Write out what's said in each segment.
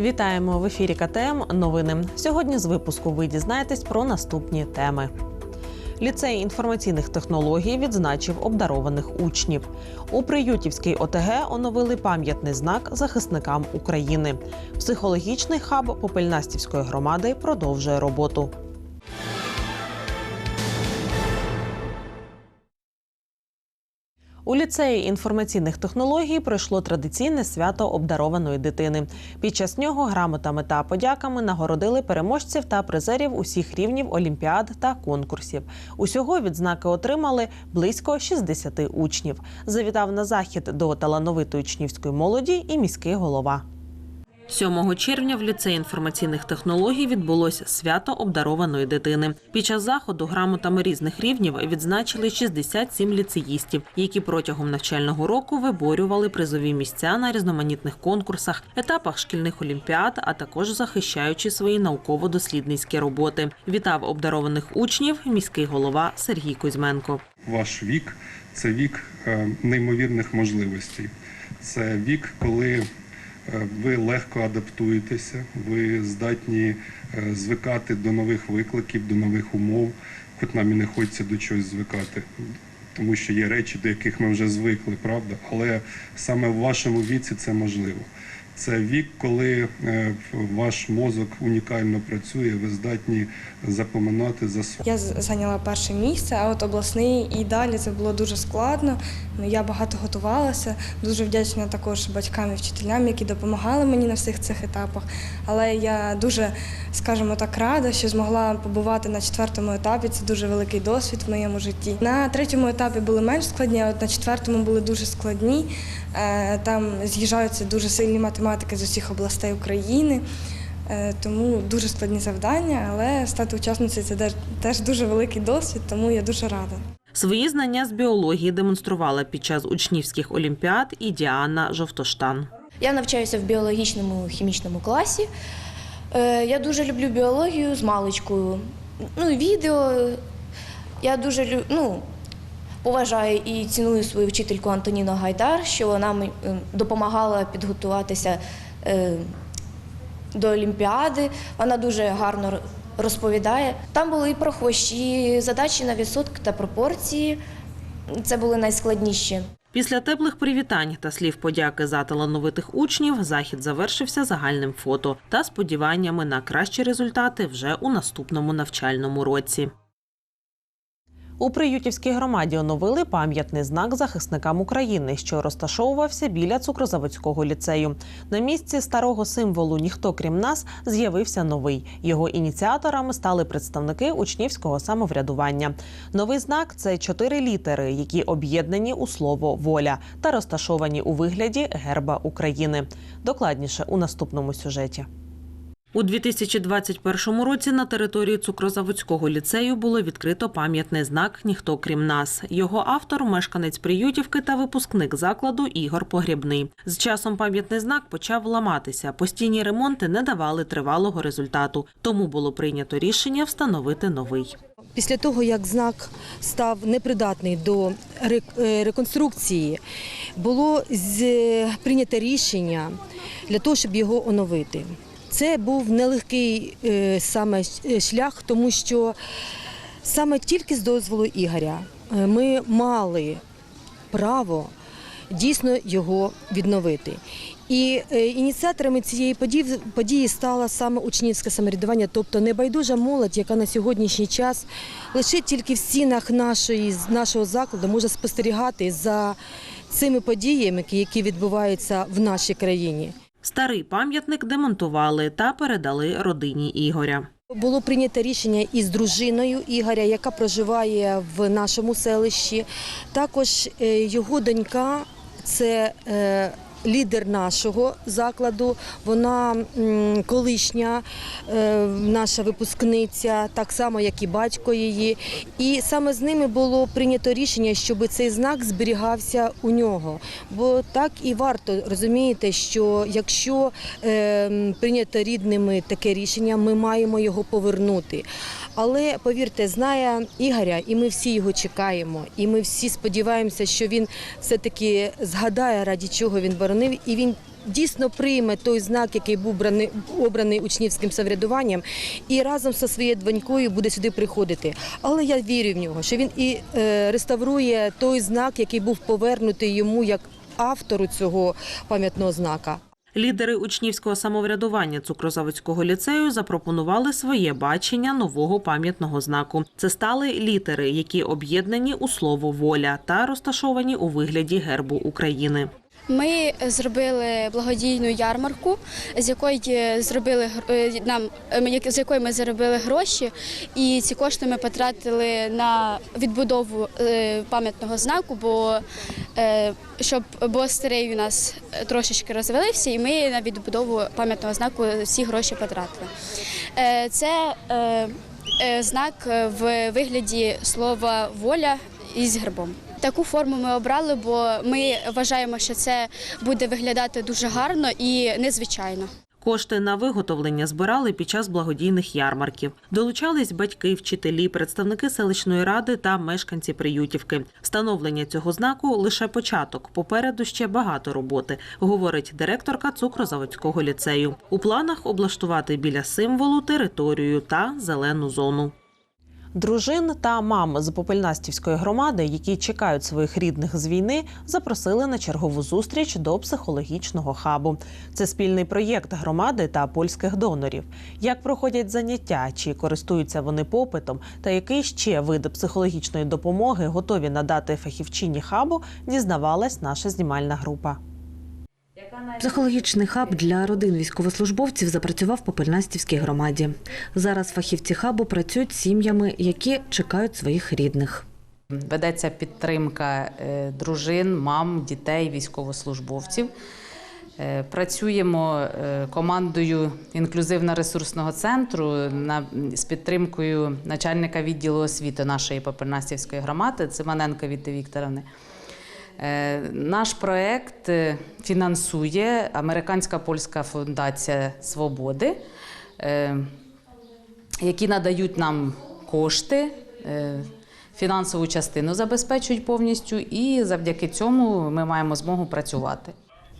Вітаємо в ефірі КТМ. Новини. Сьогодні з випуску ви дізнаєтесь про наступні теми. Ліцей інформаційних технологій відзначив обдарованих учнів. У Приютівській ОТГ оновили пам'ятний знак захисникам України. Психологічний хаб Попельнастівської громади продовжує роботу. У ліцеї інформаційних технологій пройшло традиційне свято обдарованої дитини. Під час нього грамотами та подяками нагородили переможців та призерів усіх рівнів олімпіад та конкурсів. Усього відзнаки отримали близько 60 учнів. Завітав на захід до талановитої учнівської молоді і міський голова. 7 червня в ліцеї інформаційних технологій відбулося свято обдарованої дитини. Під час заходу грамотами різних рівнів відзначили 67 ліцеїстів, які протягом навчального року виборювали призові місця на різноманітних конкурсах, етапах шкільних олімпіад, а також захищаючи свої науково-дослідницькі роботи. Вітав обдарованих учнів міський голова Сергій Кузьменко. Ваш вік це вік е, неймовірних можливостей. Це вік, коли ви легко адаптуєтеся, ви здатні е, звикати до нових викликів, до нових умов, хоч нам і не хочеться до чогось звикати. Тому що є речі, до яких ми вже звикли, правда? Але саме в вашому віці це можливо. Це вік, коли е, ваш мозок унікально працює, ви здатні запоминати, засвоювати. Я зайняла перше місце, а от обласний і далі це було дуже складно. Ну, Я багато готувалася. Дуже вдячна також батькам і вчителям, які допомагали мені на всіх цих етапах. Але я дуже, скажімо так, рада, що змогла побувати на четвертому етапі. Це дуже великий досвід в моєму житті. На третьому етапі були менш складні, а от на четвертому були дуже складні. Е, Там з'їжджаються дуже сильні математики з усіх областей України. Е, Тому дуже складні завдання, але стати учасницею це теж- дуже великий досвід, тому я дуже рада. Свої знання з біології демонструвала під час учнівських олімпіад і Діана Жовтоштан. Я навчаюся в біологічному хімічному класі. Е, Я дуже люблю біологію з маличкою. Ну, відео. Я дуже лю- ну, поважаю і ціную свою вчительку Антоніну Гайдар, що вона допомагала підготуватися е, до Олімпіади. Вона дуже гарно розповідає. Там були і про хвощі, задачі на відсотки та пропорції. Це були найскладніші. Після теплих привітань та слів подяки за талановитих учнів захід завершився загальним фото та сподіваннями на кращі результати вже у наступному навчальному році. У Приютівській громаді оновили пам'ятний знак захисникам України, що розташовувався біля цукрозаводського ліцею. На місці старого символу Ніхто крім нас з'явився новий. Його ініціаторами стали представники учнівського самоврядування. Новий знак це чотири літери, які об'єднані у слово воля та розташовані у вигляді герба України. Докладніше у наступному сюжеті. У 2021 році на території цукрозаводського ліцею було відкрито пам'ятний знак Ніхто крім нас. Його автор мешканець Приютівки та випускник закладу Ігор Погрібний. З часом пам'ятний знак почав ламатися. Постійні ремонти не давали тривалого результату, тому було прийнято рішення встановити новий. Після того, як знак став непридатний до е, реконструкції, було з- прийнято рішення для того, щоб його оновити. Це був нелегкий е, саме е, шлях, тому що саме тільки з дозволу Ігоря е, ми мали право дійсно його відновити. І ініціаторами цієї події стало саме учнівське самоврядування, тобто небайдужа молодь, яка на сьогоднішній час лише тільки в стінах нашої, нашого закладу може спостерігати за цими подіями, які відбуваються в нашій країні. Старий пам'ятник демонтували та передали родині Ігоря. Було прийнято рішення із дружиною Ігоря, яка проживає в нашому селищі. Також е, його донька це е, лідер нашого закладу. Вона колишня е, наша випускниця, так само як і батько її. І саме з ними було прийнято рішення, щоб цей знак зберігався у нього. Бо так і варто розумієте, що якщо е, прийнято рідними таке рішення, ми маємо його повернути. Але повірте, знає Ігоря, і ми всі його чекаємо. І ми всі сподіваємося, що він все-таки згадає, раді чого він боронив, і він дійсно прийме той знак, який був браний- обраний учнівським самоврядуванням, і разом зі своєю донькою буде сюди приходити. Але я вірю в нього, що він і е, реставрує той знак, який був повернутий йому як автору цього пам'ятного знака. Лідери учнівського самоврядування Цукрозаводського ліцею запропонували своє бачення нового пам'ятного знаку. Це стали літери, які об'єднані у слово воля та розташовані у вигляді гербу України. Ми зробили благодійну ярмарку, з якої зробили е, нам е, з якої ми заробили гроші, і ці кошти ми потратили на відбудову е, пам'ятного знаку, бо е, щоб бо старий у нас трошечки розвалився, і ми на відбудову пам'ятного знаку всі гроші потратили. Е, Це е, е, знак в вигляді слова воля із гербом. Таку форму ми обрали, бо ми вважаємо, що це буде виглядати дуже гарно і незвичайно. Кошти на виготовлення збирали під час благодійних ярмарків. Долучались батьки, вчителі, представники селищної ради та мешканці приютівки. Встановлення цього знаку лише початок. Попереду ще багато роботи, говорить директорка цукрозаводського ліцею. У планах облаштувати біля символу територію та зелену зону. Дружин та мам з Попельнастівської громади, які чекають своїх рідних з війни, запросили на чергову зустріч до психологічного хабу. Це спільний проєкт громади та польських донорів. Як проходять заняття, чи користуються вони попитом, та який ще види психологічної допомоги готові надати фахівчині хабу, дізнавалась наша знімальна група. Психологічний хаб для родин військовослужбовців запрацював в Попельнастівській громаді. Зараз фахівці хабу працюють з сім'ями, які чекають своїх рідних. Ведеться підтримка е, дружин, мам, дітей, військовослужбовців. Е, Працюємо е, командою інклюзивно-ресурсного центру з підтримкою начальника відділу освіти нашої Попельнастівської громади Циманенко Віти Вікторовни. Е, Наш проект е, фінансує Американська польська фундація свободи, е, які надають нам кошти, фінансову частину забезпечують повністю, і завдяки цьому ми маємо змогу працювати.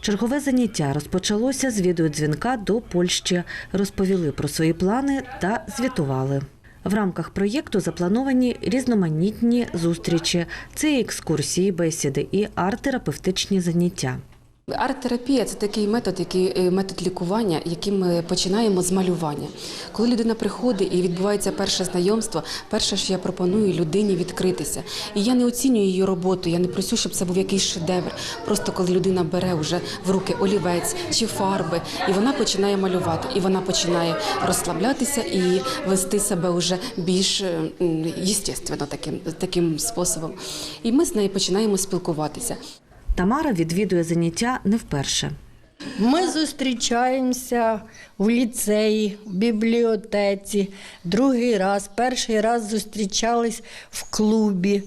Чергове заняття розпочалося з відеодзвінка до Польщі, розповіли про свої плани та звітували. В рамках проєкту заплановані різноманітні зустрічі. Це екскурсії, бесіди і арт-терапевтичні заняття. Арт-терапія це такий метод, який е, метод лікування, яким ми починаємо з малювання. Коли людина приходить і відбувається перше знайомство, перше, що я пропоную людині відкритися. І я не оцінюю її роботу, я не просю, щоб це був якийсь шедевр. Просто коли людина бере вже в руки олівець чи фарби, і вона починає малювати, і вона починає розслаблятися і вести себе вже більш е, єстественно таким, таким способом. І ми з нею починаємо спілкуватися. Тамара відвідує заняття не вперше. Ми зустрічаємося в ліцеї, в бібліотеці. Другий раз, перший раз зустрічались в клубі,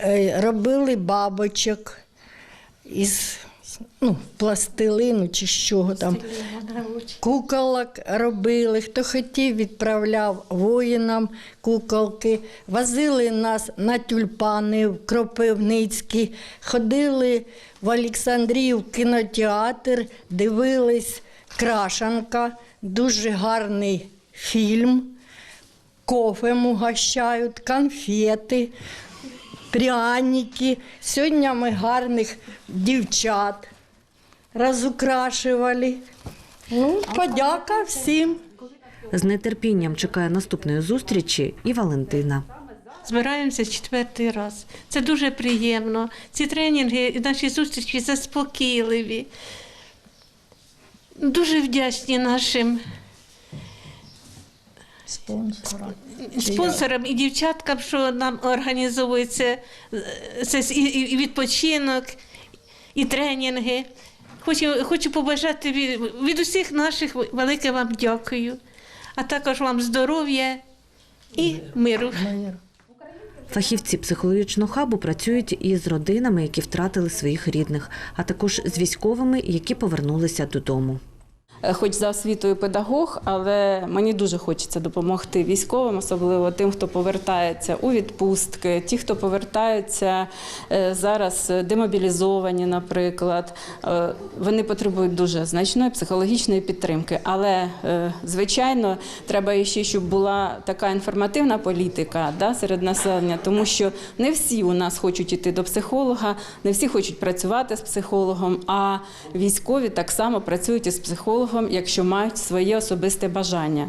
Е, робили бабочок із ну, пластилину чи з чого там. Куколок робили. Хто хотів, відправляв воїнам куколки. Возили нас на тюльпани в Кропивницький. Ходили в Олександрію в кінотеатр, дивились Крашанка, дуже гарний фільм. Кофем угощають, конфети, пряники. Сьогодні ми гарних дівчат розукрашували. Ну, подяка всім. З нетерпінням чекає наступної зустрічі і Валентина. Збираємося четвертий раз. Це дуже приємно. Ці тренінги і наші зустрічі заспокійливі. Дуже вдячні нашим Спонсорам. спонсорам і дівчаткам, що нам організовується е, це і відпочинок, і тренінги. Хочу, хочу побажати від, від усіх наших велике вам дякую, а також вам здоров'я і миру. Фахівці психологічного хабу працюють із родинами, які втратили своїх рідних, а також з військовими, які повернулися додому. Е, хоч за освітою педагог, але мені дуже хочеться допомогти військовим, особливо тим, хто повертається у відпустки, ті, хто повертаються е, зараз демобілізовані, наприклад. Е, Вони потребують дуже значної психологічної підтримки. Але, звичайно, треба ще, щоб була така інформативна політика да, серед населення, тому що не всі у нас хочуть іти до психолога, не всі хочуть працювати з психологом, а військові так само працюють із психологом, якщо мають своє особисте бажання.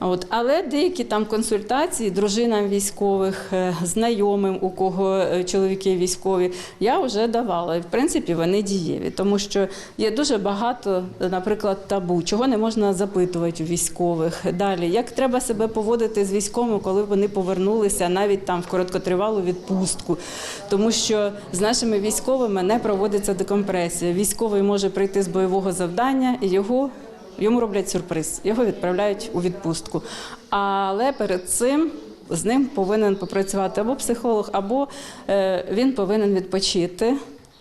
От, але деякі там консультації дружинам військових, е, знайомим, у кого е, чоловіки військові, я вже давала. І в принципі вони дієві, тому що є дуже багато, наприклад, табу, чого не можна запитувати у військових. Далі, як треба себе поводити з військовими, коли вони повернулися навіть там в короткотривалу відпустку, тому що з нашими військовими не проводиться декомпресія. Військовий може прийти з бойового завдання і його. Йому роблять сюрприз, його відправляють у відпустку. Але перед цим з ним повинен попрацювати або психолог, або е, він повинен відпочити.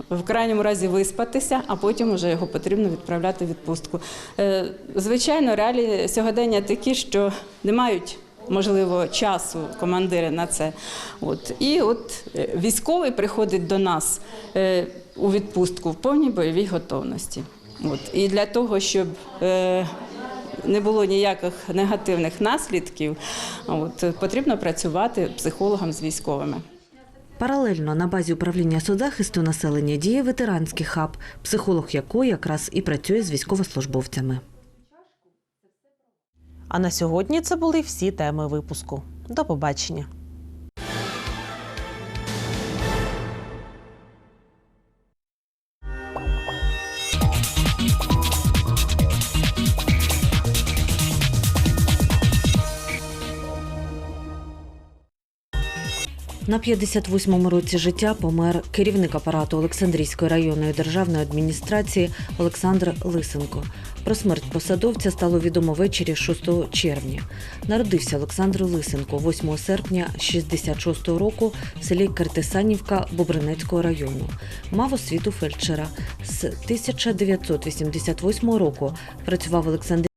В крайньому разі виспатися, а потім вже його потрібно відправляти в відпустку. Е, Звичайно, реалії сьогодення такі, що не мають можливо часу командири на це. От і от е, військовий приходить до нас у відпустку в повній бойовій готовності. От і для того, щоб е, не було ніяких негативних наслідків, от потрібно працювати психологам з військовими. Паралельно на базі управління соцзахисту населення діє ветеранський хаб, психолог якої якраз і працює з військовослужбовцями. А на сьогодні це були всі теми випуску. До побачення. На 58-му році життя помер керівник апарату Олександрійської районної державної адміністрації Олександр Лисенко. Про смерть посадовця стало відомо ввечері 6 червня. Народився Олександр Лисенко 8 серпня 66-го року в селі Картесанівка Бобринецького району. Мав освіту фельдшера. З 1988 року працював в Олександрії